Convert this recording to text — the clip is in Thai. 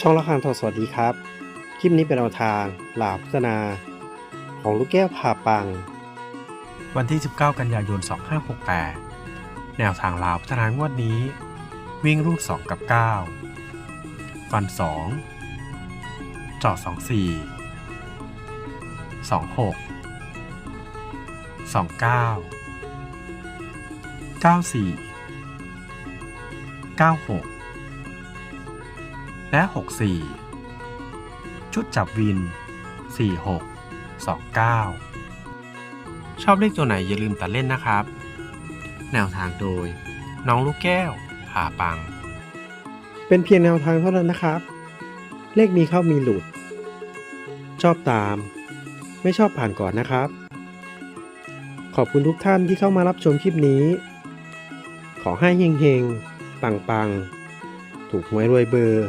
ช่องละครทอสวัสดีครับ คลิปนี้เป็นแนวทางหลาพัฒนา ของลูกแก้วผ่าปัง วันที่ 19 กันยายน 2568 แนวทางลาวพัฒนางวดนี้ วิ่งรูด 2 กับ 9 ฟัน2เจาะ24 26 29 94 96 และ 64 ชุดจับวิน 46 29 ชอบเลขตัวไหนอย่าลืมตัดเล่นนะครับ แนวทางโดย น้องลูกแก้วผาปัง เป็นเพียงแนวทางเท่านั้นนะครับ เลขมีเข้ามีหลุด ชอบตาม ไม่ชอบผ่านก่อนนะครับ ขอบคุณทุกท่านที่เข้ามารับชมคลิปนี้ ขอให้เฮงๆ ปังๆถูกหวยรวยเบอร์